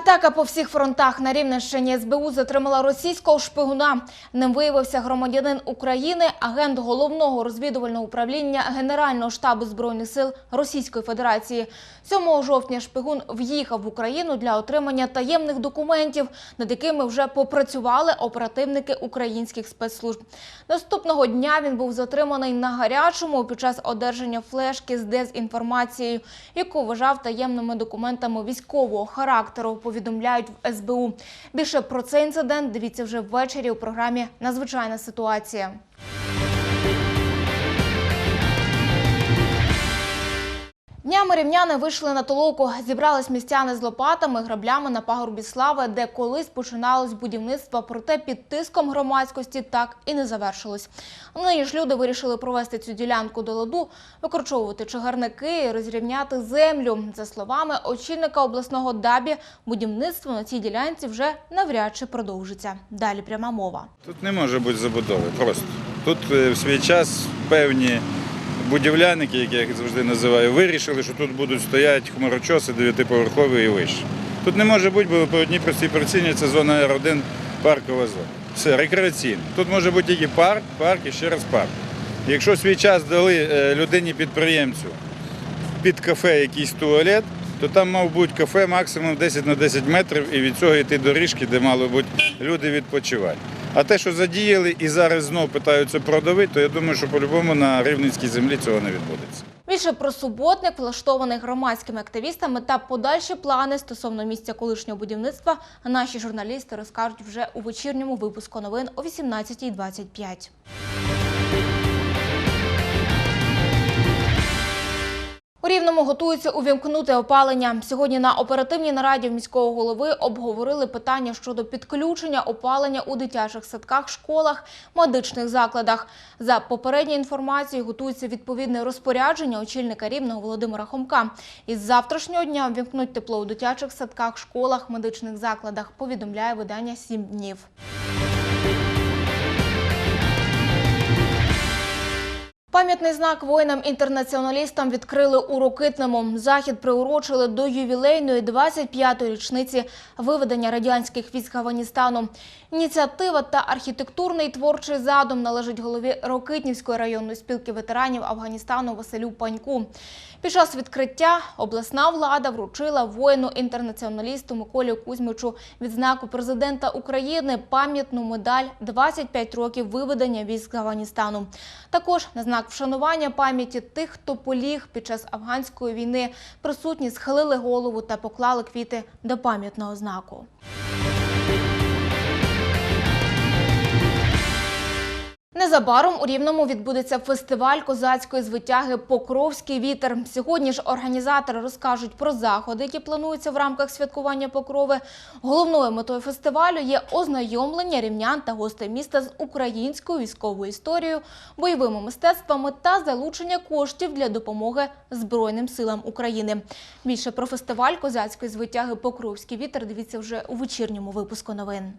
Атака по всіх фронтах на Рівненщині СБУ затримала російського шпигуна. Ним виявився громадянин України, агент головного розвідувального управління Генерального штабу збройних сил Російської Федерації. 7 жовтня шпигун в'їхав в Україну для отримання таємних документів, над якими вже попрацювали оперативники українських спецслужб. Наступного дня він був затриманий на гарячому під час одержання флешки з дезінформацією, яку вважав таємними документами військового характеру. Повідомляють в СБУ. Більше про цей інцидент дивіться вже ввечері у програмі Надзвичайна ситуація. Днями рівняни вийшли на толоку. Зібрались містяни з лопатами, граблями на пагорбі слави, де колись починалось будівництво, проте під тиском громадськості так і не завершилось. Нині ж люди вирішили провести цю ділянку до ладу, викорчовувати чагарники розрівняти землю. За словами очільника обласного ДАБі, будівництво на цій ділянці вже навряд чи продовжиться. Далі пряма мова. Тут не може бути забудови просто. Тут е, в свій час певні будівляники, як я їх завжди називаю, вирішили, що тут будуть стояти хмарочоси дев'ятиповерхові і вище. Тут не може бути, бо по одній простій причині це зона Р1 паркова зона. Все, рекреаційно. Тут може бути тільки парк, парк і ще раз парк. Якщо свій час дали е, людині-підприємцю під кафе якийсь туалет, то там мав бути кафе максимум 10 на 10 метрів і від цього йти доріжки, де мали бути люди відпочивати. А те, що задіяли і зараз знов питаються продавити, то я думаю, що по-любому на рівненській землі цього не відбудеться. Більше про суботник, влаштований громадськими активістами та подальші плани стосовно місця колишнього будівництва наші журналісти розкажуть вже у вечірньому випуску новин о 18.25. У Рівному готуються увімкнути опалення. Сьогодні на оперативній нараді міського голови обговорили питання щодо підключення опалення у дитячих садках, школах, медичних закладах. За попередньою інформацією готується відповідне розпорядження очільника Рівного Володимира Хомка. Із завтрашнього дня ввімкнуть тепло у дитячих садках, школах, медичних закладах. Повідомляє видання «Сім днів. Пам'ятний знак воїнам-інтернаціоналістам відкрили у Рокитному. Захід приурочили до ювілейної 25-ї річниці виведення радянських військ Афганістану. Ініціатива та архітектурний творчий задум належить голові Рокитнівської районної спілки ветеранів Афганістану Василю Паньку. Під час відкриття обласна влада вручила воїну-інтернаціоналісту Миколі Кузьмичу відзнаку президента України пам'ятну медаль «25 років виведення військ Афганістану. Також на знак вшанування пам'яті тих, хто поліг під час афганської війни, присутні схилили голову та поклали квіти до пам'ятного знаку. Незабаром у Рівному відбудеться фестиваль козацької звитяги Покровський вітер. Сьогодні ж організатори розкажуть про заходи, які плануються в рамках святкування Покрови. Головною метою фестивалю є ознайомлення рівнян та гостей міста з українською військовою історією, бойовими мистецтвами та залучення коштів для допомоги Збройним силам України. Більше про фестиваль козацької звитяги Покровський вітер дивіться вже у вечірньому випуску новин.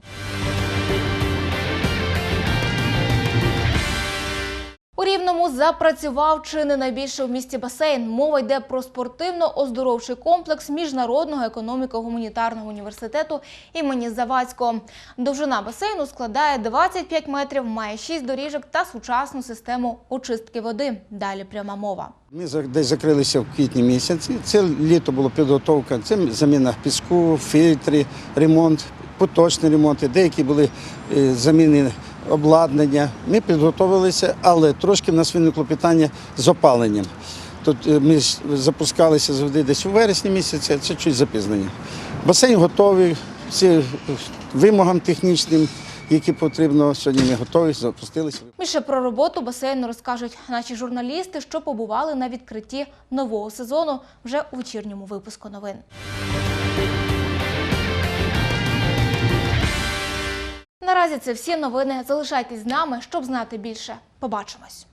У Рівному запрацював чи не найбільше в місті басейн. Мова йде про спортивно-оздоровчий комплекс Міжнародного економіко-гуманітарного університету імені Завадського. Довжина басейну складає 25 метрів, має 6 доріжок та сучасну систему очистки води. Далі пряма мова. Ми десь закрилися в квітні місяці. Це літо була підготовка, це заміна піску, фільтри, ремонт, поточні ремонти, деякі були е, заміни обладнання. Ми підготовилися, але трошки в нас виникло питання з опаленням. Тут е, ми запускалися завжди десь у вересні місяці, це чуть запізнення. Басейн готовий, всі е, вимогам технічним, які потрібно. Сьогодні ми готові, запустилися. Більше про роботу басейну розкажуть наші журналісти, що побували на відкритті нового сезону вже у вечірньому випуску новин. Наразі це всі новини. Залишайтесь з нами, щоб знати більше. Побачимось.